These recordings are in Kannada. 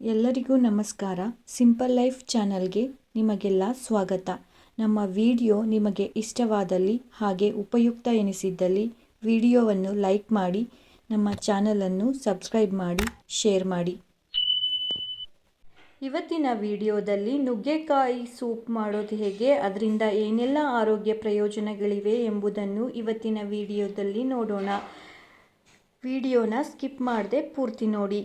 ಎಲ್ಲರಿಗೂ ನಮಸ್ಕಾರ. ಸಿಂಪಲ್ ಲೈಫ್ ಚಾನಲ್ಗೆ ನಿಮಗೆಲ್ಲ ಸ್ವಾಗತ. ನಮ್ಮ ವಿಡಿಯೋ ನಿಮಗೆ ಇಷ್ಟವಾದಲ್ಲಿ ಹಾಗೆ ಉಪಯುಕ್ತ ಎನಿಸಿದ್ದಲ್ಲಿ ವಿಡಿಯೋವನ್ನು ಲೈಕ್ ಮಾಡಿ, ನಮ್ಮ ಚಾನಲನ್ನು ಸಬ್ಸ್ಕ್ರೈಬ್ ಮಾಡಿ, ಶೇರ್ ಮಾಡಿ. ಇವತ್ತಿನ ವಿಡಿಯೋದಲ್ಲಿ ನುಗ್ಗೆಕಾಯಿ ಸೂಪ್ ಮಾಡೋದು ಹೇಗೆ, ಅದರಿಂದ ಏನೆಲ್ಲ ಆರೋಗ್ಯ ಪ್ರಯೋಜನಗಳಿವೆ ಎಂಬುದನ್ನು ಇವತ್ತಿನ ವಿಡಿಯೋದಲ್ಲಿ ನೋಡೋಣ. ವಿಡಿಯೋನ ಸ್ಕಿಪ್ ಮಾಡದೆ ಪೂರ್ತಿ ನೋಡಿ.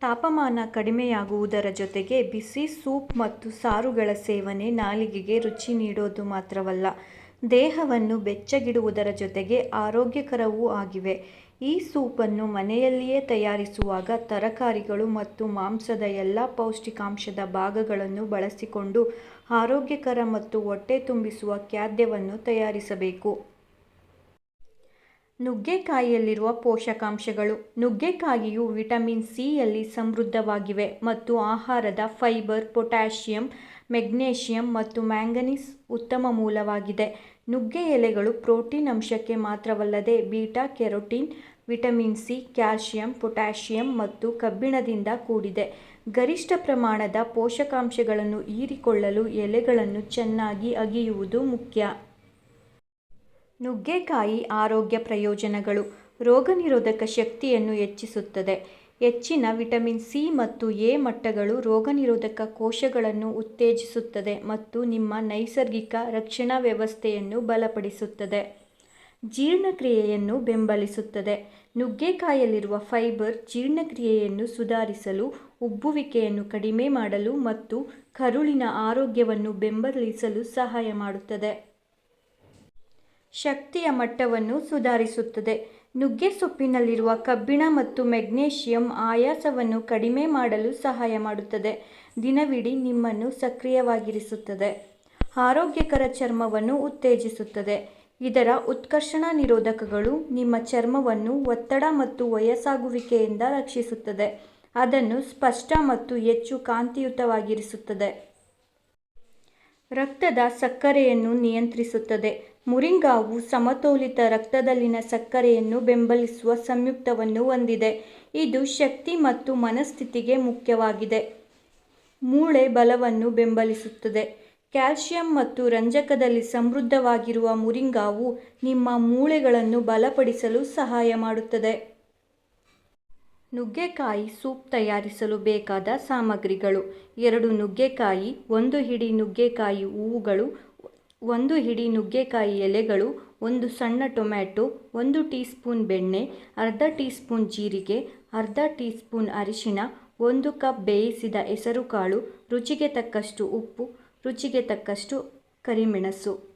ತಾಪಮಾನ ಕಡಿಮೆಯಾಗುವುದರ ಜೊತೆಗೆ ಬಿಸಿ ಸೂಪ್ ಮತ್ತು ಸಾರುಗಳ ಸೇವನೆ ನಾಲಿಗೆಗೆ ರುಚಿ ನೀಡೋದು ಮಾತ್ರವಲ್ಲ, ದೇಹವನ್ನು ಬೆಚ್ಚಗಿಡುವುದರ ಜೊತೆಗೆ ಆರೋಗ್ಯಕರವೂ ಆಗಿವೆ. ಈ ಸೂಪನ್ನು ಮನೆಯಲ್ಲಿಯೇ ತಯಾರಿಸುವಾಗ ತರಕಾರಿಗಳು ಮತ್ತು ಮಾಂಸದ ಎಲ್ಲ ಪೌಷ್ಟಿಕಾಂಶದ ಭಾಗಗಳನ್ನು ಬಳಸಿಕೊಂಡು ಆರೋಗ್ಯಕರ ಮತ್ತು ಹೊಟ್ಟೆ ತುಂಬಿಸುವ ಖಾದ್ಯವನ್ನು ತಯಾರಿಸಬೇಕು. ನುಗ್ಗೆಕಾಯಿಯಲ್ಲಿರುವ ಪೋಷಕಾಂಶಗಳು. ನುಗ್ಗೆಕಾಯಿಯು ವಿಟಮಿನ್ ಸಿಯಲ್ಲಿ ಸಮೃದ್ಧವಾಗಿವೆ ಮತ್ತು ಆಹಾರದ ಫೈಬರ್, ಪೊಟ್ಯಾಷಿಯಂ, ಮೆಗ್ನೇಷಿಯಂ ಮತ್ತು ಮ್ಯಾಂಗನೀಸ್ ಉತ್ತಮ ಮೂಲವಾಗಿದೆ. ನುಗ್ಗೆ ಎಲೆಗಳು ಪ್ರೋಟೀನ್ ಅಂಶಕ್ಕೆ ಮಾತ್ರವಲ್ಲದೆ beta, carotene, vitamin C calcium potassium ಮತ್ತು ಕಬ್ಬಿಣದಿಂದ ಕೂಡಿದೆ. ಗರಿಷ್ಠ ಪ್ರಮಾಣದ ಪೋಷಕಾಂಶಗಳನ್ನು ಹೀರಿಕೊಳ್ಳಲು ಎಲೆಗಳನ್ನು ಚೆನ್ನಾಗಿ ಅಗಿಯುವುದು ಮುಖ್ಯ. ನುಗ್ಗೆಕಾಯಿ ಆರೋಗ್ಯ ಪ್ರಯೋಜನಗಳು ರೋಗನಿರೋಧಕ ಶಕ್ತಿಯನ್ನು ಹೆಚ್ಚಿಸುತ್ತದೆ. ಹೆಚ್ಚಿನ ವಿಟಮಿನ್ ಸಿ ಮತ್ತು ಎ ಮಟ್ಟಗಳು ರೋಗನಿರೋಧಕ ಕೋಶಗಳನ್ನು ಉತ್ತೇಜಿಸುತ್ತದೆ ಮತ್ತು ನಿಮ್ಮ ನೈಸರ್ಗಿಕ ರಕ್ಷಣಾ ವ್ಯವಸ್ಥೆಯನ್ನು ಬಲಪಡಿಸುತ್ತದೆ. ಜೀರ್ಣಕ್ರಿಯೆಯನ್ನು ಬೆಂಬಲಿಸುತ್ತದೆ. ನುಗ್ಗೆಕಾಯಿಯಲ್ಲಿರುವ ಫೈಬರ್ ಜೀರ್ಣಕ್ರಿಯೆಯನ್ನು ಸುಧಾರಿಸಲು, ಉಬ್ಬುವಿಕೆಯನ್ನು ಕಡಿಮೆ ಮಾಡಲು ಮತ್ತು ಕರುಳಿನ ಆರೋಗ್ಯವನ್ನು ಬೆಂಬಲಿಸಲು ಸಹಾಯ ಮಾಡುತ್ತದೆ. ಶಕ್ತಿಯ ಮಟ್ಟವನ್ನು ಸುಧಾರಿಸುತ್ತದೆ. ನುಗ್ಗೆ ಸೊಪ್ಪಿನಲ್ಲಿರುವ ಕಬ್ಬಿಣ ಮತ್ತು ಮೆಗ್ನೀಷಿಯಂ ಆಯಾಸವನ್ನು ಕಡಿಮೆ ಮಾಡಲು ಸಹಾಯ ಮಾಡುತ್ತದೆ. ದಿನವಿಡೀ ನಿಮ್ಮನ್ನು ಸಕ್ರಿಯವಾಗಿರಿಸುತ್ತದೆ. ಆರೋಗ್ಯಕರ ಚರ್ಮವನ್ನು ಉತ್ತೇಜಿಸುತ್ತದೆ. ಇದರ ಉತ್ಕರ್ಷಣ ನಿರೋಧಕಗಳು ನಿಮ್ಮ ಚರ್ಮವನ್ನು ಒತ್ತಡ ಮತ್ತು ವಯಸ್ಸಾಗುವಿಕೆಯಿಂದ ರಕ್ಷಿಸುತ್ತದೆ. ಅದನ್ನು ಸ್ಪಷ್ಟ ಮತ್ತು ಹೆಚ್ಚು ಕಾಂತಿಯುತವಾಗಿರಿಸುತ್ತದೆ. ರಕ್ತದ ಸಕ್ಕರೆಯನ್ನು ನಿಯಂತ್ರಿಸುತ್ತದೆ. ಮುರಿಂಗಾವು ಸಮತೋಲಿತ ರಕ್ತದಲ್ಲಿನ ಸಕ್ಕರೆಯನ್ನು ಬೆಂಬಲಿಸುವ ಸಂಯುಕ್ತವನ್ನು ಹೊಂದಿದೆ. ಇದು ಶಕ್ತಿ ಮತ್ತು ಮನಸ್ಥಿತಿಗೆ ಮುಖ್ಯವಾಗಿದೆ. ಮೂಳೆ ಬಲವನ್ನು ಬೆಂಬಲಿಸುತ್ತದೆ. ಕ್ಯಾಲ್ಸಿಯಂ ಮತ್ತು ರಂಜಕದಲ್ಲಿ ಸಮೃದ್ಧವಾಗಿರುವ ಮುರಿಂಗಾವು ನಿಮ್ಮ ಮೂಳೆಗಳನ್ನು ಬಲಪಡಿಸಲು ಸಹಾಯ ಮಾಡುತ್ತದೆ. ನುಗ್ಗೆಕಾಯಿ ಸೂಪ್ ತಯಾರಿಸಲು ಬೇಕಾದ ಸಾಮಗ್ರಿಗಳು ಎರಡು ನುಗ್ಗೆಕಾಯಿ, ಒಂದು ಹಿಡಿ ನುಗ್ಗೆಕಾಯಿ ಹೂವುಗಳು ಒಂದು ಹಿಡಿ ನುಗ್ಗೆಕಾಯಿ ಎಲೆಗಳು, ಒಂದು ಸಣ್ಣ ಟೊಮ್ಯಾಟೊ, ಒಂದು ಟೀ ಸ್ಪೂನ್ ಬೆಣ್ಣೆ, ಅರ್ಧ ಟೀ ಸ್ಪೂನ್ ಜೀರಿಗೆ, ಅರ್ಧ ಟೀ ಸ್ಪೂನ್ ಅರಿಶಿಣ, ಒಂದು ಕಪ್ ಬೇಯಿಸಿದ ಹೆಸರುಕಾಳು, ರುಚಿಗೆ ತಕ್ಕಷ್ಟು ಉಪ್ಪು, ರುಚಿಗೆ ತಕ್ಕಷ್ಟು ಕರಿಮೆಣಸು.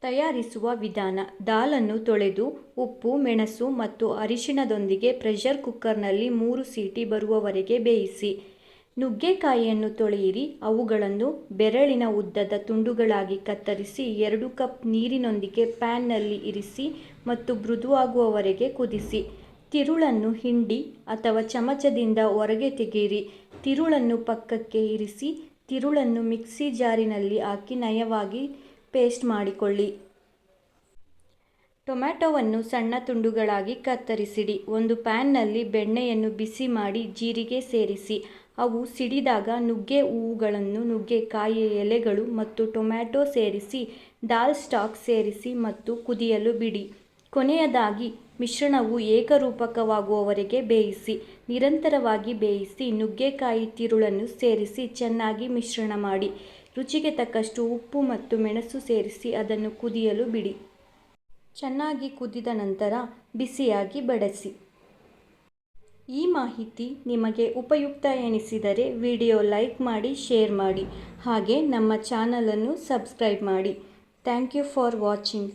ತಯಾರಿಸುವ ವಿಧಾನ, ದಾಲನ್ನು ತೊಳೆದು ಉಪ್ಪು, ಮೆಣಸು ಮತ್ತು ಅರಿಶಿಣದೊಂದಿಗೆ ಪ್ರೆಷರ್ ಕುಕ್ಕರ್ನಲ್ಲಿ ಮೂರು ಸೀಟಿ ಬರುವವರೆಗೆ ಬೇಯಿಸಿ. ನುಗ್ಗೆಕಾಯಿಯನ್ನು ತೊಳೆಯಿರಿ, ಅವುಗಳನ್ನು ಬೆರಳಿನ ಉದ್ದದ ತುಂಡುಗಳಾಗಿ ಕತ್ತರಿಸಿ ಎರಡು ಕಪ್ ನೀರಿನೊಂದಿಗೆ ಪ್ಯಾನ್ನಲ್ಲಿ ಇರಿಸಿ ಮತ್ತು ಮೃದುವಾಗುವವರೆಗೆ ಕುದಿಸಿ. ತಿರುಳನ್ನು ಹಿಂಡಿ ಅಥವಾ ಚಮಚದಿಂದ ಹೊರಗೆ ತೆಗೆಯಿರಿ. ತಿರುಳನ್ನು ಪಕ್ಕಕ್ಕೆ ಇರಿಸಿ, ತಿರುಳನ್ನು ಮಿಕ್ಸಿ ಜಾರಿನಲ್ಲಿ ಹಾಕಿ ನಯವಾಗಿ ಪೇಸ್ಟ್ ಮಾಡಿಕೊಳ್ಳಿ. ಟೊಮ್ಯಾಟೊವನ್ನು ಸಣ್ಣ ತುಂಡುಗಳಾಗಿ ಕತ್ತರಿಸಿಡಿ. ಒಂದು ಪ್ಯಾನ್ನಲ್ಲಿ ಬೆಣ್ಣೆಯನ್ನು ಬಿಸಿ ಮಾಡಿ ಜೀರಿಗೆ ಸೇರಿಸಿ. ಅವು ಸಿಡಿದಾಗ ನುಗ್ಗೆ ಹೂವುಗಳನ್ನು ನುಗ್ಗೆಕಾಯಿ ಎಲೆಗಳು ಮತ್ತು ಟೊಮ್ಯಾಟೊ ಸೇರಿಸಿ, ದಾಲ್ ಸ್ಟಾಕ್ ಸೇರಿಸಿ ಮತ್ತು ಕುದಿಯಲು ಬಿಡಿ. ಕೊನೆಯದಾಗಿ, ಮಿಶ್ರಣವು ಏಕರೂಪಕವಾಗುವವರೆಗೆ ಬೇಯಿಸಿ, ನಿರಂತರವಾಗಿ ಬೇಯಿಸಿ ನುಗ್ಗೆಕಾಯಿ ತಿರುಳನ್ನು ಸೇರಿಸಿ ಚೆನ್ನಾಗಿ ಮಿಶ್ರಣ ಮಾಡಿ. ರುಚಿಗೆ ತಕ್ಕಷ್ಟು ಉಪ್ಪು ಮತ್ತು ಮೆಣಸು ಸೇರಿಸಿ ಅದನ್ನು ಕುದಿಯಲು ಬಿಡಿ. ಚೆನ್ನಾಗಿ ಕುದಿದ ನಂತರ ಬಿಸಿಯಾಗಿ ಬಡಿಸಿ. ಈ ಮಾಹಿತಿ ನಿಮಗೆ ಉಪಯುಕ್ತ ಎನಿಸಿದರೆ ವಿಡಿಯೋ ಲೈಕ್ ಮಾಡಿ, ಶೇರ್ ಮಾಡಿ. ಹಾಗೆ ನಮ್ಮ ಚಾನಲನ್ನು ಸಬ್ಸ್ಕ್ರೈಬ್ ಮಾಡಿ. Thank you for watching.